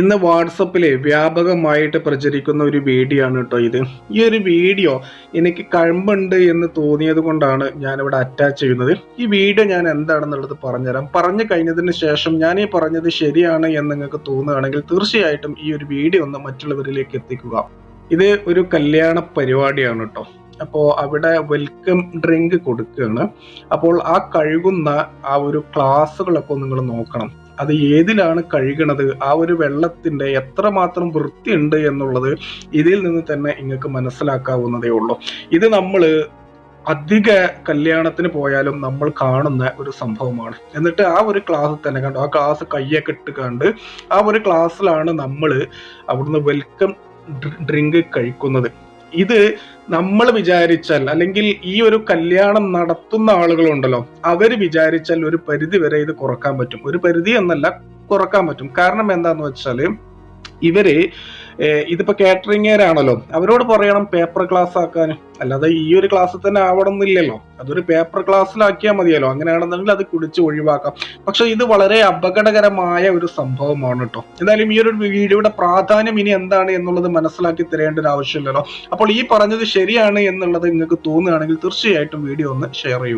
ഇന്ന് വാട്സപ്പിൽ വ്യാപകമായിട്ട് പ്രചരിക്കുന്ന ഒരു വീഡിയോ ആണ് കേട്ടോ ഇത്. ഈ ഒരു വീഡിയോ എനിക്ക് കഴമ്പുണ്ട് എന്ന് തോന്നിയത് കൊണ്ടാണ് ഞാനിവിടെ അറ്റാച്ച് ചെയ്യുന്നത്. ഈ വീഡിയോ ഞാൻ എന്താണെന്നുള്ളത് പറഞ്ഞുതരാം. പറഞ്ഞു കഴിഞ്ഞതിന് ശേഷം ഞാൻ ഈ പറഞ്ഞത് ശരിയാണ് എന്ന് നിങ്ങൾക്ക് തോന്നുകയാണെങ്കിൽ തീർച്ചയായിട്ടും ഈ ഒരു വീഡിയോ ഒന്ന് മറ്റുള്ളവരിലേക്ക് എത്തിക്കുക. ഇത് ഒരു കല്യാണ പരിപാടിയാണ് കേട്ടോ. അപ്പോൾ അവിടെ വെൽക്കം ഡ്രിങ്ക് കൊടുക്കുകയാണ്. അപ്പോൾ ആ കഴുകുന്ന ആ ഒരു ക്ലാസ്സുകളൊക്കെ നിങ്ങൾ നോക്കണം. അത് ഏതിലാണ് കഴുകണത്? ആ ഒരു വെള്ളത്തിന്റെ എത്രമാത്രം വൃത്തിയുണ്ട് എന്നുള്ളത് ഇതിൽ നിന്ന് തന്നെ നിങ്ങൾക്ക് മനസ്സിലാക്കാവുന്നതേ ഉള്ളൂ. ഇത് നമ്മൾ അധിക കല്യാണത്തിന് പോയാലും നമ്മൾ കാണുന്ന ഒരു സംഭവമാണ്. എന്നിട്ട് ആ ഒരു ക്ലാസ് തന്നെ കണ്ടു. ആ ക്ലാസ് കയ്യൊക്കെ ഇട്ട് കണ്ട് ആ ഒരു ക്ലാസ്സിലാണ് നമ്മൾ അവിടുന്ന് വെൽക്കം ഡ്രിങ്ക് കഴിക്കുന്നത്. ഇത് നമ്മൾ വിചാരിച്ചാൽ അല്ലെങ്കിൽ ഈ ഒരു കല്യാണം നടത്തുന്ന ആളുകളുണ്ടല്ലോ അവർ വിചാരിച്ചാൽ ഒരു പരിധി വരെ ഇത് കുറയ്ക്കാൻ പറ്റും. ഒരു പരിധി എന്നല്ല കുറയ്ക്കാൻ പറ്റും. കാരണം എന്താന്ന് വെച്ചാൽ ഇവർ ഇതിപ്പോ കാറ്ററിംഗുകാരാണല്ലോ. അവരോട് പറയണം പേപ്പർ ക്ലാസ് ആക്കാൻ. അല്ലാതെ ഈ ഒരു ക്ലാസ്സിൽ തന്നെ ആവണമെന്നില്ലല്ലോ. അതൊരു പേപ്പർ ക്ലാസ്സിലാക്കിയാൽ മതിയല്ലോ. അങ്ങനെയാണെന്നുണ്ടെങ്കിൽ അത് കുടിച്ച് ഒഴിവാക്കാം. പക്ഷെ ഇത് വളരെ അപകടകരമായ ഒരു സംഭവമാണ് കേട്ടോ എന്തായാലും ഈ ഒരു വീഡിയോയുടെ പ്രാധാന്യം ഇനി എന്താണ് എന്നുള്ളത് മനസ്സിലാക്കി തരേണ്ട ഒരു ആവശ്യമില്ലല്ലോ. അപ്പോൾ ഈ പറഞ്ഞത് ശരിയാണ് എന്നുള്ളത് നിങ്ങൾക്ക് തോന്നുകയാണെങ്കിൽ തീർച്ചയായിട്ടും വീഡിയോ ഒന്ന് ഷെയർ ചെയ്യുക